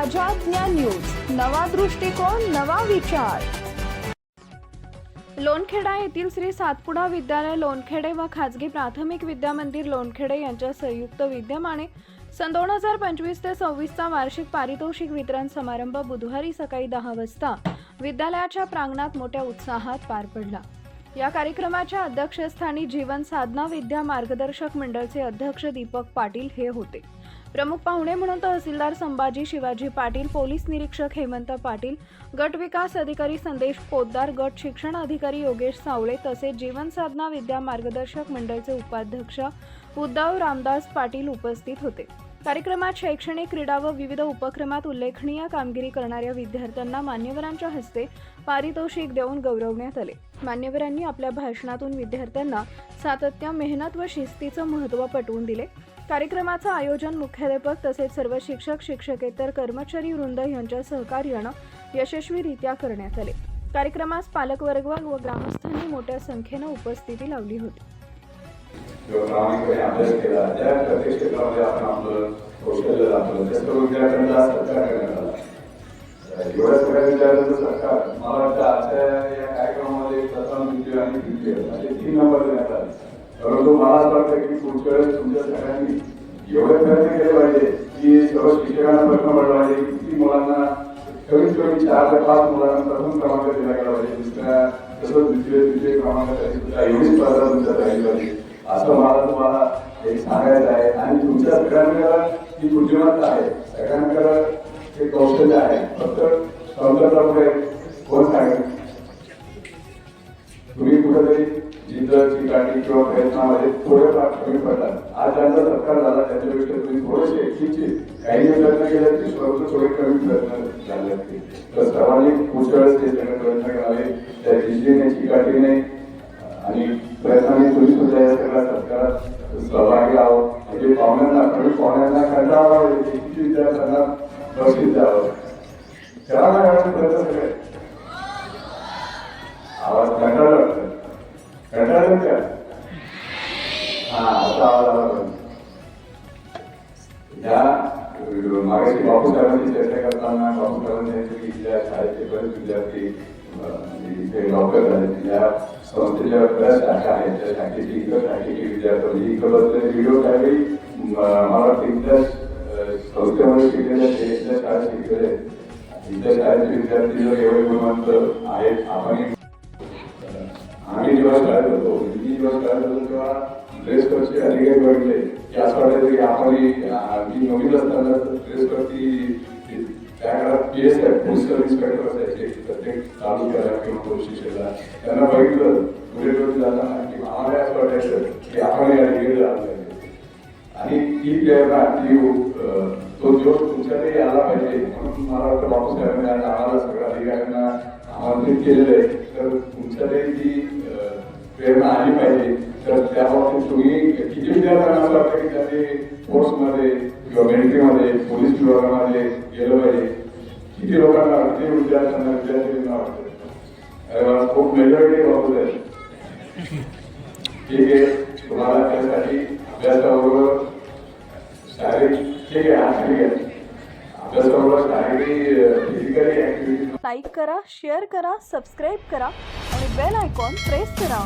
ताज्या ज्ञान न्यूज नवा दृष्टिकोन नवा विचार. लोणखेडा येथील श्री सातपुडा विद्यालय लोणखेडे व खाजगी प्राथमिक विद्या मंदिर लोणखेडे यांच्या संयुक्त विद्यमाने सन दोन हजार पंचवीस ते सव्वीसचा वार्षिक पारितोषिक वितरण समारंभ बुधवारी सकाळी दहा वाजता विद्यालयाच्या प्रांगणात मोठ्या उत्साहात पार पडला. या कार्यक्रमाच्या अध्यक्षस्थानी जीवन साधना विद्या मार्गदर्शक मंडळचे अध्यक्ष दीपक पाटील हे होते. प्रमुख पाहुणे म्हणून तहसीलदार संभाजी शिवाजी पाटील पोलीस निरीक्षक हेमंत पाटील गट विकास अधिकारी संदेश पोद्दार गट शिक्षण अधिकारी योगेश सावळे तसेच जीवन साधना विद्या मार्गदर्शक मंडळचे उपाध्यक्ष उद्धव रामदास पाटील उपस्थित होते. कार्यक्रमात शैक्षणिक क्रीडा व विविध उपक्रमात उल्लेखनीय कामगिरी करणाऱ्या विद्यार्थ्यांना मान्यवरांच्या हस्ते पारितोषिक देऊन गौरवण्यात आले. मान्यवरांनी आपल्या भाषणातून विद्यार्थ्यांना सातत्य मेहनत व शिस्तीचं महत्त्व पटवून दिले. कार्यक्रमाचं आयोजन मुख्याध्यापक तसेच सर्व शिक्षक शिक्षकेतर कर्मचारी वृंद यांच्या सहकार्यानं यशस्वीरित्या करण्यात आले. कार्यक्रमास पालकवर्ग व ग्रामस्थांनी मोठ्या संख्येनं उपस्थिती लावली होती. किंवा प्रामाणिकपणे अभ्यास केला त्या प्रत्येक क्षेत्रामध्ये आपण आपलं कौशल्य दाखवलं त्या सर्व विद्यार्थ्यांचा सत्कार करण्यात आला एवढ्या सगळ्या विद्यार्थ्यांचा सत्कार मला वाटतं आजच्या या कार्यक्रमामध्ये प्रथम द्वितीय आणि तृतीय असे तीन नंबर देण्यात आले परंतु मला असं वाटतं की पुढच्या वेळेस तुमच्या सगळ्यांनी एवढे प्रयत्न केले पाहिजे की सर्व शिक्षकांना प्रश्न पडला पाहिजे किती मुलांना कमीत कमी चार ते पाच मुलांना प्रथम क्रमांक दिला गेला पाहिजे दुसऱ्या तसंच द्वितीय तृतीय क्रमांकासाठी सुद्धा एवढी स्पर्धा तुमच्यात राहिली पाहिजे असं मला तुम्हाला एक सांगायचं आहे. आणि तुमच्या सगळ्यांकडे ही बुद्धिमत्ता आहे. सगळ्यांकडे ते कौशल्य आहे. फक्त कौशल्यापुढे कोण सांगेल? तुम्ही कुठेतरी जिद्द ठिकाणी किंवा प्रयत्नामध्ये थोडेफार कमी पडतात आज ज्यांचा सत्कार झाला त्याच्यापेक्षा तुम्ही थोडेसे किंचित काही प्रयत्न केले ते स्वतः थोडे कमी प्रयत्न झाले असतील तर सर्वांनी पुढच्या वेळेस हे सगळे प्रयत्न करावे. त्या जिद्दीने चिकाटीने आणि प्रयत्नाने तुम्ही सुद्धा या सगळ्या सत्कारात सहभागी आहोत. म्हणजे पाहुण्यांना कमी पाहुण्यांना कंटाळा विद्यार्थ्यांना बक्षीस द्यावं. करा ना मॅडम प्रयत्न सगळे. आवाज कंटाळा वाटतं? का? हा असा आवाज आला पाहिजे या मागाशी बापू साहेबांची चर्चा करताना बापू साहेबांनी सांगितलं की ज्या शाळेचे बरेच विद्यार्थी लवकर झाले संस्थेच्या शाखा आहेत त्या शाखेची इतर शाखेची विद्यार्थी म्हणजे व्हिडिओ त्यावेळी मला वाटतं संस्थेमध्ये शिकलेल्या शिकलेले शाळेचे विद्यार्थी जर एवढे गुणवंत आहेत आपण आम्ही जेव्हा शाळेत होतो मी जेव्हा शाळेत होतो तेव्हा ड्रेस वरचे अधिकारी बघितले की असं वाटायचं की आपण मी नवीन असताना ड्रेस वरती त्या काळात P S I police inspector असायचे प्रत्येक तालुक्याला किंवा पोलीस स्टेशनला त्यांना बघितलं बुलेटवरती जाताना की आम्हाला असं वाटायचं की आपण या डिग्री झालं आणि ती प्रेरणा ती तो जोश तुमच्याकडे आला पाहिजे. म्हणून मला वाटतं बापू साहेबांनी आज आम्हाला सगळ्या अधिकाऱ्यांना आमंत्रित केलेलं आहे. तर तुमच्याकडे ती प्रेरणा आली पाहिजे. तर त्या बाबतीत तुम्ही किती विद्यार्थ्यांना असं वाटतं की त्यांनी फोर्समध्ये किंवा मिलिटरीमध्ये पोलीस विभागामध्ये गेलं लोकांना विद्यार्थ्यांना विद्यार्थ्यांना वाटतं अरे वा, खूप मेजॉरिटी बाबत आहे ठीक आहे तुम्हाला त्यासाठी अभ्यासाबरोबर शारीरिक ठीक आहे हा ठीक आहे अभ्यासाबरोबर शारीरिक फिजिकली ऍक्टिव्हिटी लाईक करा शेअर करा सबस्क्राईब करा आणि बेल आयकॉन प्रेस करा.